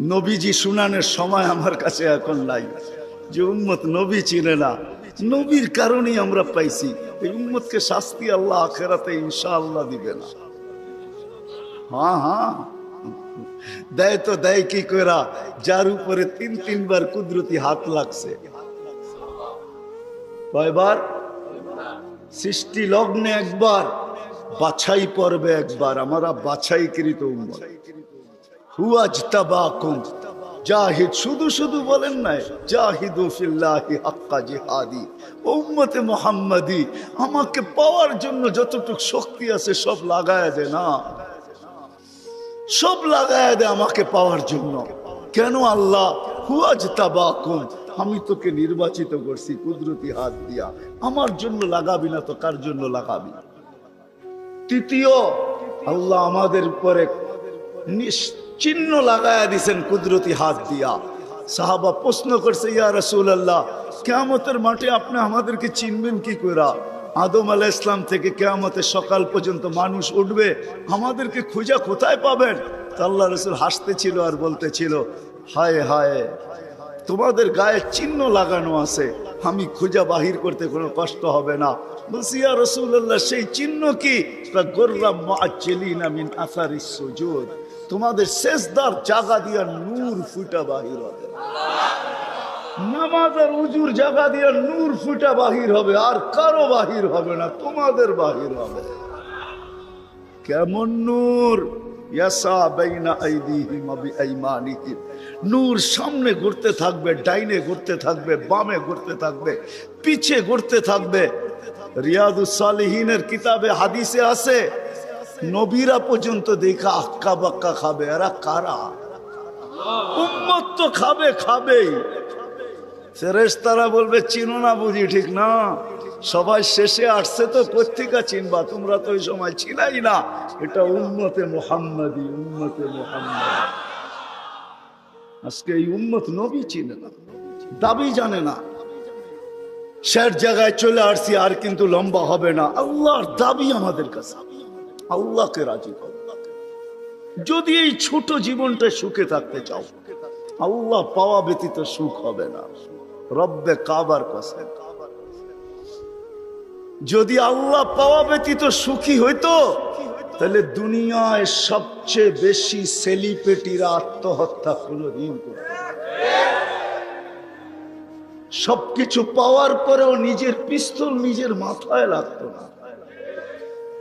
নবীজি শুনানের সময় আমার কাছে এখন নাই। যে উম্মত নবী চিনে না, নবীর কারণেই আমরা পাইছি। এই উম্মতকে শাস্তি আল্লাহ আখেরাতে ইনশাআল্লাহ দিবে না। হ্যাঁ হ্যাঁ। দেয় তো দেয় কি করা যার উপরে তিন, তিনবার কুদরতি হাত লাগছে। কয়বার? সৃষ্টি লগ্নে একবার, বাছাই পর্বে একবার। আমরা বাছাইকৃত উম্মত। হুয়াজ তাবাকুম জাহিদ শুধু শুধু বলেন নাই, জাহিদু ফিল্লাহি হাক্কা জিহাদি। উম্মতে মুহাম্মাদি, আমাকে পাওয়ার জন্য যতটুকু শক্তি আছে সব লাগায় দে না। সব লাগায় দে আমাকে পাওয়ার জন্য। কেন আল্লাহ? হুয়াজ তাবাকুম আমি তোকে নির্বাচিত করছি কুদরতি হাত দিয়া। আমার জন্য লাগাবি না তো কার জন্য লাগাবি? তৃতীয়, আল্লাহ আমাদের উপরে নিস- চিহ্ন লাগায়া দিছেন কুদরতি হাত দিয়া। সাহাবা প্রশ্ন করছে, ইয়া রসুল আল্লাহ কেয়ামতের মাঠে আপনি আমাদেরকে চিনবেন কি করা আদম আলাহ ইসলাম থেকে কেয়ামতের সকাল পর্যন্ত মানুষ উঠবে, আমাদেরকে খুঁজা কোথায় পাবেন? আল্লাহ রসুল হাসতেছিল আর বলতেছিল, হায় হায়, তোমাদের গায়ে চিহ্ন লাগানো আছে, আমি খুঁজা বাহির করতে কোনো কষ্ট হবে না। বলছি, ইয়া রসুল্লাহ সেই চিহ্ন কি? গোর্রাম আসারিস সুজুদ। তোমাদের শেষদার জাগা দিয়া নূর ফুটা বাহির হবে। নামাজ আর উজুর জাগা দিয়া নূর ফুটা বাহির হবে, আর কারও বাহির হবে না, তোমাদের বাহির হবে। কেমন নূর? নূর সামনে ঘুরতে থাকবে, ডাইনে ঘুরতে থাকবে, বামে ঘুরতে থাকবে, পিছে ঘুরতে থাকবে। রিয়াদুস সালিহিনের কিতাবে হাদিসে আছে নবীরা পর্যন্ত দেখা আক্কা বাক্কা খাবে। এরা কারা? উম্মত তো খাবে খাবেই ফেরেশতারা বলবে, চিনো না বুঝি, ঠিক না? সবাই শেষে আসছে তো পত্রিকা চিনবা? তোমরা তো ওই সময় ছিলাই না। এটা উন্মতে মোহাম্মদী উন্মতে মোহাম্মদ। আজকে এই উম্মত নবী চিনে না, দাবি জানে না। শের জায়গায় চলে আসছি, আর কিন্তু লম্বা হবে না। আল্লাহর দাবি আমাদের কাছে। আল্লাহকে রাজি করো যদি এই ছোট জীবনটা সুখে থাকতে চাও, আল্লাহ পাওয়া ব্যতীত সুখ হবে না। রব্বে কাবার কসম। যদি আল্লাহ পাওয়া ব্যতীত সুখী হইতো, তাহলে দুনিয়ায় সবচেয়ে বেশি সেলিব্রিটিরা আত্মহত্যা কোনোদিন করত সবকিছু পাওয়ার পরেও নিজের পিস্তল নিজের মাথায় লাগতো না।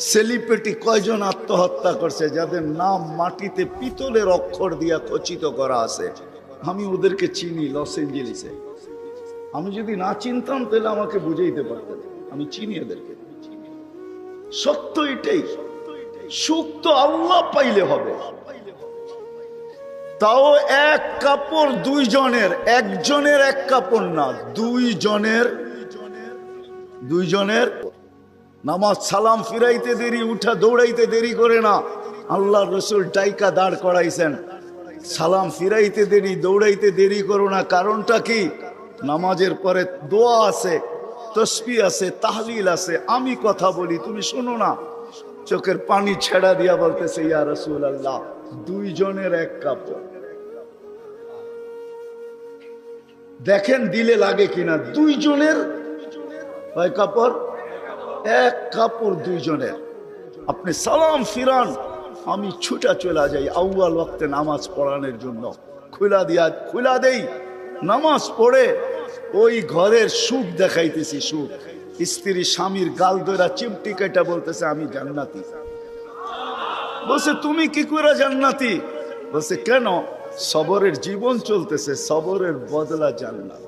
সেলিব্রিটি কয়জন আত্মহত্যা করছে, যাদের নাম মাটিতে পিতলের অক্ষর দিয়া খচিত করা আছে। আমি ওদেরকে চিনি লস এঞ্জেলিসে। আমি যদি না চিনতাম, তাহলে আমাকে বুঝাইতে পারতেন। আমি চিনি এদেরকে সত্য এটাই। সুখ তো আল্লাহ পাইলে হবে। তাও এক কাপড় দুইজনের, একজনের এক কাপড় না, দুইজনের দুইজনের নামাজ সালাম ফিরাইতে দেরি, উঠা দৌড়াইতে দেরি করে না। আল্লাহ রসুল টাইকা দাঁড় করাইছেন। সালাম ফিরাইতে দেরি, দৌড়াইতে দেরি করো না। কারণটা কি? নামাজের পরে দোয়া আছে, তসবি আছে, তাহলিল আছে। আমি কথা বলি, তুমি শোনো না। চোখের পানি ছেড়া দিয়া বলতেছে, ইয়া রসুল আল্লাহ দুইজনের এক কাপড় দেখেন দিলে লাগে কিনা দুইজনের কাপড়? এক কাপড় দুইজনের। আপনি সালাম ফিরান, আমি ছুটা চলে যাই আউয়াল ওয়াক্তে নামাজ পড়ানোর জন্য। খুলা দিয়া, খুলা দেই, নামাজ পড়ে ওই ঘরের সুখ দেখাইতেছি, সুখ। স্ত্রী স্বামীর গাল দইরা চিমটি কেটা বলতেছে, আমি জান্নাতি। বলছে, তুমি কি করে জান্নাতি? বলছে, কেন? সবরের জীবন চলতেছে, সবরের বদলা জান্নাত।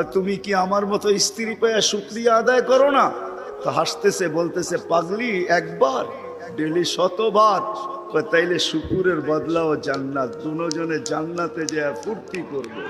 তুমি কি আমার মতো স্ত্রী পেয়ে শুক্রিয়া আদায় করো না? তো হাসতেছে, বলতেছে, পাগলি, একবার, ডেলি শতবার। তাইলে শুকুরের বদলাও জান্নাত, দুজনে জান্নাতে যে ফুর্তি করবে।